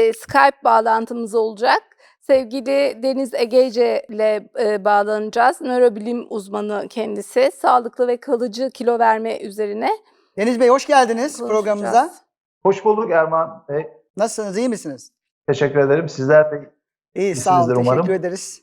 e, Skype bağlantımız olacak. Sevgili Deniz Egece ile e, bağlanacağız. Nörobilim uzmanı kendisi. Sağlıklı ve kalıcı kilo verme üzerine Deniz Bey hoş geldiniz programımıza. Hoş bulduk Erman Bey. Nasılsınız, iyi misiniz? Teşekkür ederim. Sizler de İyi, sağ olun, İyisinizdir teşekkür umarım. ederiz.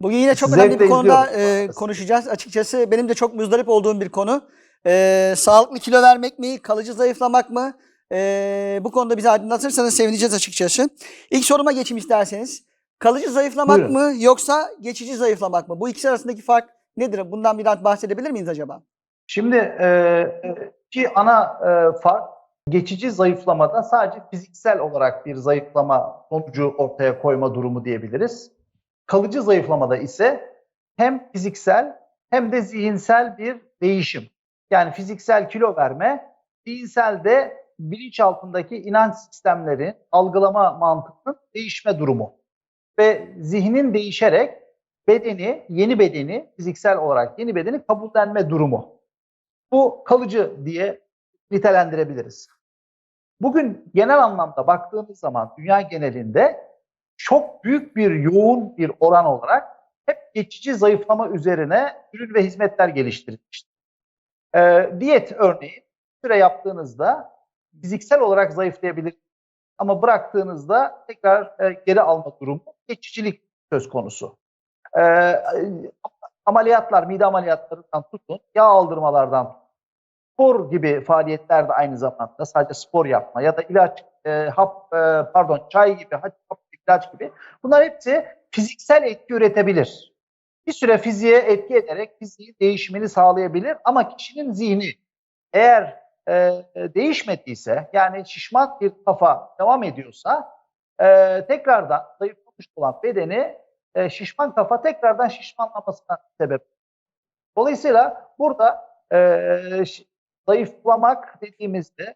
Bugün yine çok Sizi önemli bir konuda e, konuşacağız. Açıkçası benim de çok muzdarip olduğum bir konu. E, sağlıklı kilo vermek mi, kalıcı zayıflamak mı? E, bu konuda bizi aydınlatırsanız sevineceğiz açıkçası. İlk soruma geçeyim isterseniz. Kalıcı zayıflamak Buyurun. mı yoksa geçici zayıflamak mı? Bu ikisi arasındaki fark nedir? Bundan biraz bahsedebilir miyiz acaba? Şimdi e, iki ana e, fark geçici zayıflamada sadece fiziksel olarak bir zayıflama sonucu ortaya koyma durumu diyebiliriz. Kalıcı zayıflamada ise hem fiziksel hem de zihinsel bir değişim. Yani fiziksel kilo verme, zihinsel de bilinç altındaki inanç sistemleri, algılama mantığının değişme durumu. Ve zihnin değişerek bedeni, yeni bedeni, fiziksel olarak yeni bedeni kabullenme durumu. Bu kalıcı diye nitelendirebiliriz. Bugün genel anlamda baktığımız zaman dünya genelinde çok büyük bir yoğun bir oran olarak hep geçici zayıflama üzerine ürün ve hizmetler geliştirilmiştir. Ee, diyet örneğin süre yaptığınızda fiziksel olarak zayıflayabilir ama bıraktığınızda tekrar e, geri alma durumu geçicilik söz konusu. Ee, ameliyatlar, mide ameliyatlarından tutun, yağ aldırmalardan spor gibi faaliyetler de aynı zamanda sadece spor yapma ya da ilaç, e, hap, e, pardon çay gibi, hap, ilaç gibi bunlar hepsi fiziksel etki üretebilir. Bir süre fiziğe etki ederek fiziğin değişimini sağlayabilir ama kişinin zihni eğer e, değişmediyse yani şişman bir kafa devam ediyorsa e, tekrardan zayıflamış olan bedeni e, şişman kafa tekrardan şişmanlamasına sebep. Dolayısıyla burada e, zayıflamak dediğimizde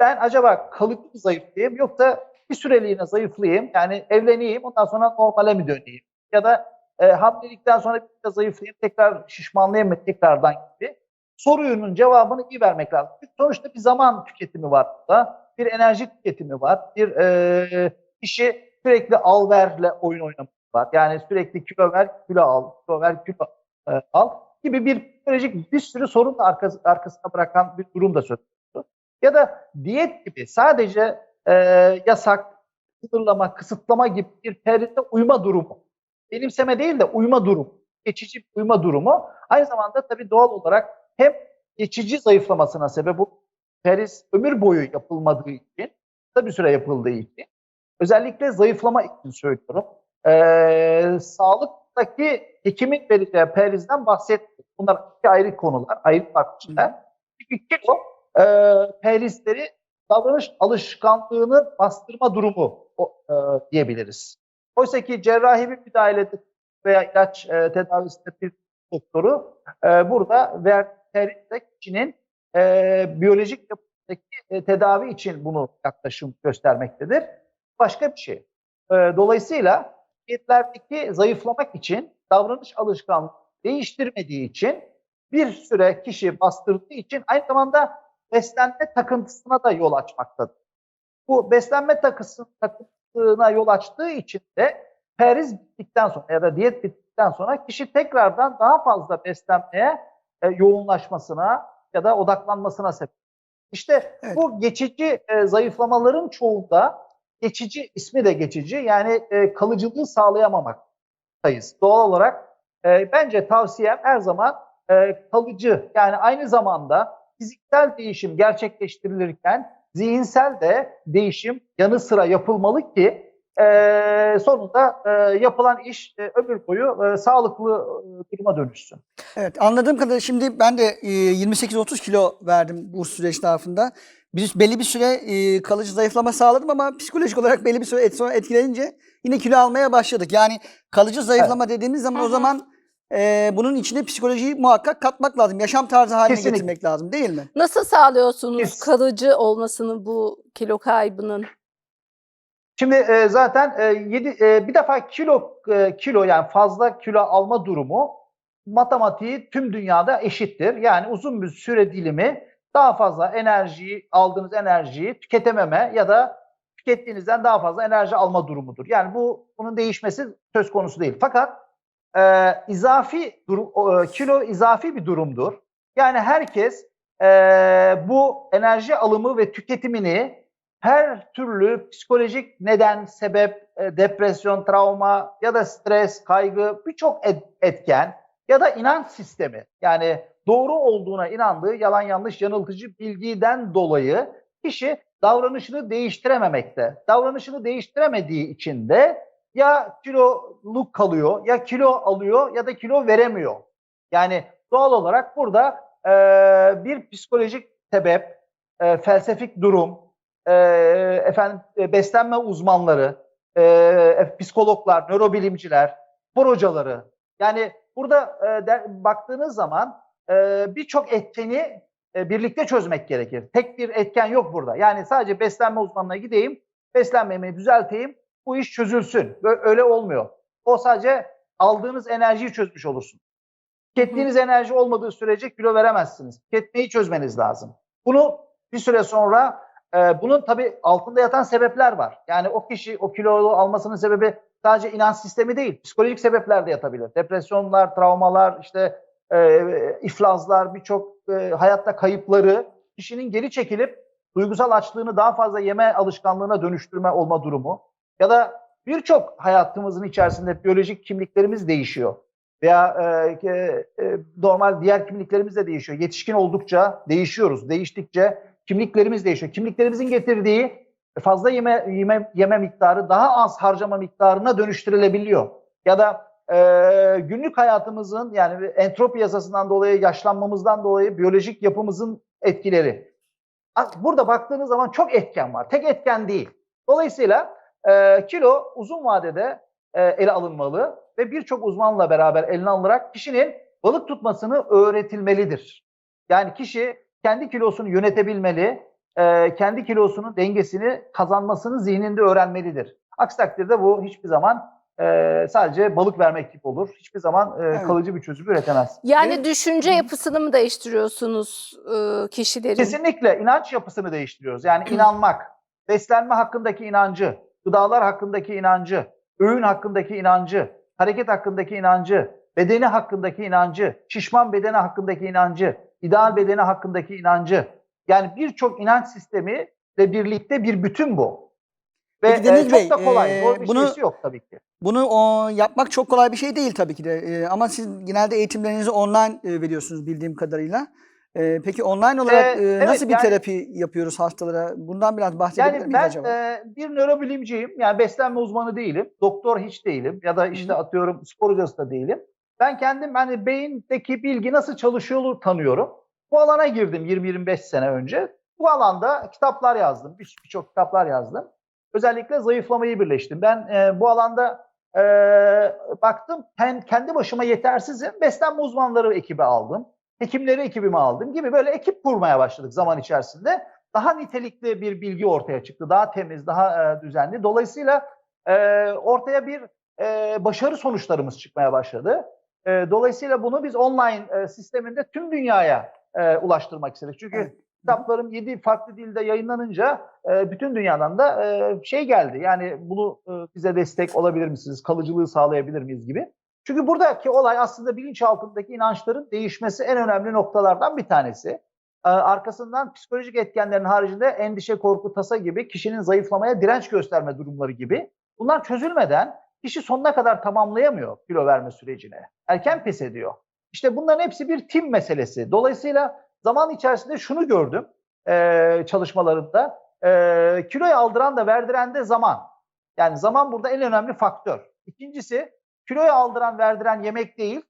ben acaba kalıcı mı zayıflayayım yoksa bir süreliğine zayıflayayım yani evleneyim ondan sonra normale mi döneyim ya da e, hamilelikten sonra bir de zayıflayayım tekrar şişmanlayayım mı tekrardan gibi sorunun cevabını iyi vermek lazım. Çünkü sonuçta bir zaman tüketimi var burada, bir enerji tüketimi var, bir e, kişi sürekli al verle oyun oynamak var. Yani sürekli kilo ver, kilo al, kilo ver, kilo e, al gibi bir psikolojik bir sürü sorun arkası, arkasına bırakan bir durum da söz konusu. Ya da diyet gibi sadece e, yasak, sınırlama, kısıtlama gibi bir peride uyma durumu. Benimseme değil de uyma durumu. Geçici uyma durumu. Aynı zamanda tabii doğal olarak hem geçici zayıflamasına sebep bu periz ömür boyu yapılmadığı için, kısa bir süre yapıldığı için, özellikle zayıflama için söylüyorum. Ee, sağlıktaki hekimin vereceği perizden bahsetmiyorum. Bunlar iki ayrı konular, ayrı farklılar. Çünkü kilo e, perizleri davranış alışkanlığını bastırma durumu o, e, diyebiliriz. Oysa ki cerrahi bir müdahalede veya ilaç e, tedavisinde bir doktoru e, burada verdiğinde kişinin e, biyolojik yapıdaki e, tedavi için bunu yaklaşım göstermektedir. Başka bir şey. E, dolayısıyla diyetlerdeki zayıflamak için davranış alışkanlığı değiştirmediği için bir süre kişi bastırdığı için aynı zamanda beslenme takıntısına da yol açmaktadır. Bu beslenme takıntısına yol açtığı için de periz bittikten sonra ya da diyet bittikten sonra kişi tekrardan daha fazla beslenmeye e, yoğunlaşmasına ya da odaklanmasına sebep. İşte Evet. bu geçici e, zayıflamaların çoğunda geçici ismi de geçici yani e, kalıcılığı sağlayamamaktayız. Doğal olarak e, bence tavsiyem her zaman e, kalıcı yani aynı zamanda fiziksel değişim gerçekleştirilirken zihinsel de değişim yanı sıra yapılmalı ki e, sonunda e, yapılan iş e, ömür boyu e, sağlıklı e, duruma dönüşsün. Evet anladığım kadarıyla şimdi ben de e, 28-30 kilo verdim bu süreç zarfında. Bir, belli bir süre e, kalıcı zayıflama sağladım ama psikolojik olarak belli bir süre et, sonra etkilenince yine kilo almaya başladık. Yani kalıcı zayıflama dediğimiz zaman Hı o zaman e, bunun içine psikolojiyi muhakkak katmak lazım. Yaşam tarzı haline Kesinlikle. getirmek lazım değil mi? nasıl sağlıyorsunuz Kes- kalıcı olmasını bu kilo kaybının? Şimdi e, zaten e, yedi, e, bir defa kilo e, kilo yani fazla kilo alma durumu matematiği tüm dünyada eşittir. Yani uzun bir süre dilimi daha fazla enerjiyi aldığınız enerjiyi tüketememe ya da tükettiğinizden daha fazla enerji alma durumudur. Yani bu bunun değişmesi söz konusu değil. Fakat e, izafi durum, e, kilo izafi bir durumdur. Yani herkes e, bu enerji alımı ve tüketimini her türlü psikolojik neden, sebep, e, depresyon, travma ya da stres, kaygı birçok et- etken ya da inanç sistemi yani doğru olduğuna inandığı yalan yanlış yanıltıcı bilgiden dolayı kişi davranışını değiştirememekte. Davranışını değiştiremediği için de ya kiloluk kalıyor ya kilo alıyor ya da kilo veremiyor. Yani doğal olarak burada e, bir psikolojik sebep, e, felsefik durum, e, efendim e, beslenme uzmanları, e, e, psikologlar, nörobilimciler, spor hocaları. Yani burada e, de, baktığınız zaman e, birçok etkeni e, birlikte çözmek gerekir. Tek bir etken yok burada. Yani sadece beslenme uzmanına gideyim, beslenmemi düzelteyim, bu iş çözülsün. Böyle, öyle olmuyor. O sadece aldığınız enerjiyi çözmüş olursun. Tükettiğiniz enerji olmadığı sürece kilo veremezsiniz. Tüketmeyi çözmeniz lazım. Bunu bir süre sonra e, bunun tabii altında yatan sebepler var. Yani o kişi o kilo almasının sebebi sadece inanç sistemi değil, psikolojik sebepler de yatabilir. Depresyonlar, travmalar, işte e, iflazlar, birçok e, hayatta kayıpları kişinin geri çekilip duygusal açlığını daha fazla yeme alışkanlığına dönüştürme olma durumu ya da birçok hayatımızın içerisinde biyolojik kimliklerimiz değişiyor veya e, e, normal diğer kimliklerimiz de değişiyor. Yetişkin oldukça değişiyoruz. Değiştikçe kimliklerimiz değişiyor. Kimliklerimizin getirdiği fazla yeme, yeme, yeme miktarı daha az harcama miktarına dönüştürülebiliyor. Ya da e, günlük hayatımızın yani entropi yasasından dolayı, yaşlanmamızdan dolayı biyolojik yapımızın etkileri. Burada baktığınız zaman çok etken var. Tek etken değil. Dolayısıyla e, kilo uzun vadede e, ele alınmalı ve birçok uzmanla beraber eline alınarak kişinin balık tutmasını öğretilmelidir. Yani kişi kendi kilosunu yönetebilmeli, e, kendi kilosunun dengesini kazanmasını zihninde öğrenmelidir. Aksi takdirde bu hiçbir zaman e, sadece balık vermek gibi olur. Hiçbir zaman e, Evet. kalıcı bir çözüm üretemez. Yani Ve- düşünce yapısını mı değiştiriyorsunuz e, kişilerin? Kesinlikle inanç yapısını değiştiriyoruz. Yani inanmak, beslenme hakkındaki inancı, gıdalar hakkındaki inancı, öğün hakkındaki inancı, hareket hakkındaki inancı, bedeni hakkındaki inancı, şişman bedeni hakkındaki inancı, ideal bedeni hakkındaki inancı. Yani birçok inanç sistemi ile birlikte bir bütün bu. Ve Peki Deniz e, Bey, çok da kolay. e, Zor bir bunu- şeysi yok tabii ki. Bunu o, yapmak çok kolay bir şey değil tabii ki de. E, ama siz genelde eğitimlerinizi online e, veriyorsunuz bildiğim kadarıyla. E, peki online olarak e, evet, nasıl bir yani- terapi yapıyoruz hastalara? Bundan biraz bahsedebilir Yani miyiz ben acaba? e, bir nörobilimciyim. Yani beslenme uzmanı değilim. Doktor hiç değilim. Ya da işte Hı. atıyorum spor hocası da değilim. Ben kendim hani beyindeki bilgi nasıl çalışıyor tanıyorum. Bu alana girdim 20-25 sene önce. Bu alanda kitaplar yazdım. Bir- Birçok kitaplar yazdım. Özellikle zayıflamayı birleştim. Ben e, bu alanda e, baktım ken- kendi başıma yetersizim. Beslenme uzmanları ekibi aldım. Hekimleri ekibime aldım gibi böyle ekip kurmaya başladık zaman içerisinde daha nitelikli bir bilgi ortaya çıktı. Daha temiz, daha e, düzenli. Dolayısıyla e, ortaya bir e, başarı sonuçlarımız çıkmaya başladı. E, dolayısıyla bunu biz online e, sisteminde tüm dünyaya e, ulaştırmak istedik. Çünkü Evet. kitaplarım 7 farklı dilde yayınlanınca e, bütün dünyadan da e, şey geldi. Yani bunu e, bize destek olabilir misiniz? Kalıcılığı sağlayabilir miyiz gibi. Çünkü buradaki olay aslında bilinçaltındaki inançların değişmesi en önemli noktalardan bir tanesi. Ee, arkasından psikolojik etkenlerin haricinde endişe, korku, tasa gibi kişinin zayıflamaya direnç gösterme durumları gibi. Bunlar çözülmeden kişi sonuna kadar tamamlayamıyor kilo verme sürecini. Erken pes ediyor. İşte bunların hepsi bir tim meselesi. Dolayısıyla zaman içerisinde şunu gördüm e, çalışmalarımda. E, kiloyu aldıran da verdiren de zaman. Yani zaman burada en önemli faktör. İkincisi kiloyu aldıran verdiren yemek değil,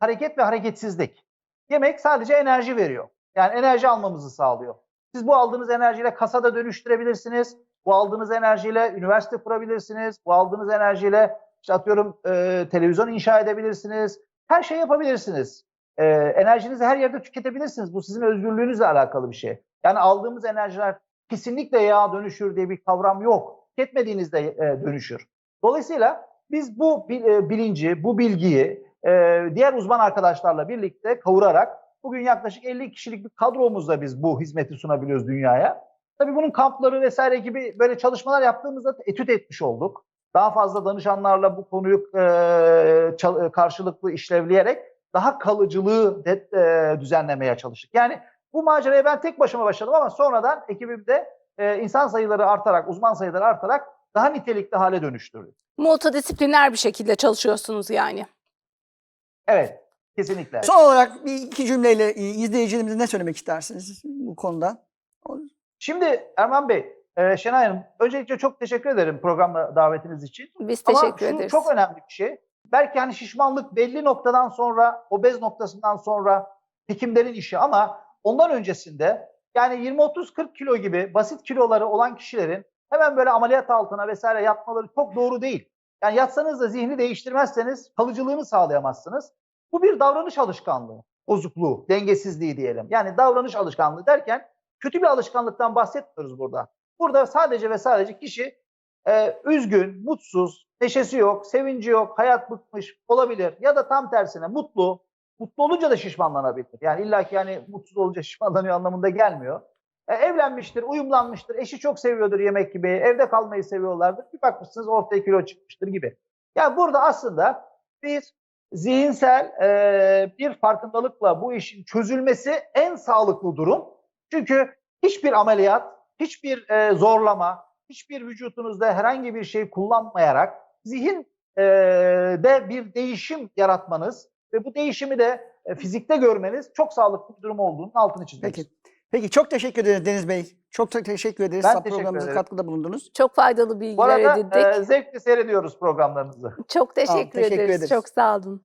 hareket ve hareketsizlik. Yemek sadece enerji veriyor. Yani enerji almamızı sağlıyor. Siz bu aldığınız enerjiyle kasada dönüştürebilirsiniz. Bu aldığınız enerjiyle üniversite kurabilirsiniz. Bu aldığınız enerjiyle işte atıyorum e, televizyon inşa edebilirsiniz. Her şey yapabilirsiniz. E, enerjinizi her yerde tüketebilirsiniz. Bu sizin özgürlüğünüzle alakalı bir şey. Yani aldığımız enerjiler kesinlikle yağa dönüşür diye bir kavram yok. Tüketmediğinizde e, dönüşür. Dolayısıyla biz bu e, bilinci, bu bilgiyi e, diğer uzman arkadaşlarla birlikte kavurarak bugün yaklaşık 50 kişilik bir kadromuzla biz bu hizmeti sunabiliyoruz dünyaya. Tabii bunun kampları vesaire gibi böyle çalışmalar yaptığımızda etüt etmiş olduk. Daha fazla danışanlarla bu konuyu e, çal- e, karşılıklı işlevleyerek daha kalıcılığı de, e, düzenlemeye çalıştık. Yani bu maceraya ben tek başıma başladım ama sonradan ekibimde e, insan sayıları artarak, uzman sayıları artarak daha nitelikli hale dönüştürdük. Multidisipliner bir şekilde çalışıyorsunuz yani. Evet, kesinlikle. Son olarak bir iki cümleyle e, izleyicilerimize ne söylemek istersiniz bu konuda? Şimdi Erman Bey, e, Şenay Hanım, öncelikle çok teşekkür ederim programla davetiniz için. Biz Ama teşekkür şu ederiz. çok önemli bir şey. Belki hani şişmanlık belli noktadan sonra, obez noktasından sonra hekimlerin işi ama ondan öncesinde yani 20-30-40 kilo gibi basit kiloları olan kişilerin hemen böyle ameliyat altına vesaire yatmaları çok doğru değil. Yani yatsanız da zihni değiştirmezseniz kalıcılığını sağlayamazsınız. Bu bir davranış alışkanlığı, bozukluğu, dengesizliği diyelim. Yani davranış alışkanlığı derken kötü bir alışkanlıktan bahsetmiyoruz burada. Burada sadece ve sadece kişi e, üzgün, mutsuz, neşesi yok, sevinci yok, hayat bıkmış olabilir. Ya da tam tersine mutlu. Mutlu olunca da şişmanlanabilir. Yani illa ki yani mutsuz olunca şişmanlanıyor anlamında gelmiyor. E, evlenmiştir, uyumlanmıştır, eşi çok seviyordur yemek gibi, evde kalmayı seviyorlardır. Bir bakmışsınız ortaya kilo çıkmıştır gibi. Yani burada aslında bir zihinsel e, bir farkındalıkla bu işin çözülmesi en sağlıklı durum. Çünkü hiçbir ameliyat, hiçbir e, zorlama, hiçbir vücutunuzda herhangi bir şey kullanmayarak zihin e, de bir değişim yaratmanız ve bu değişimi de e, fizikte görmeniz çok sağlıklı bir durum olduğunun altını çizmek Peki. Peki çok teşekkür ederiz Deniz Bey. Çok teşekkür ederiz. Ben Sap teşekkür programımıza ederim. katkıda bulundunuz. Çok faydalı Bu bilgiler arada edindik. e, zevkle seyrediyoruz programlarınızı. Çok teşekkür, teşekkür ederiz. ederiz. Çok sağ olun.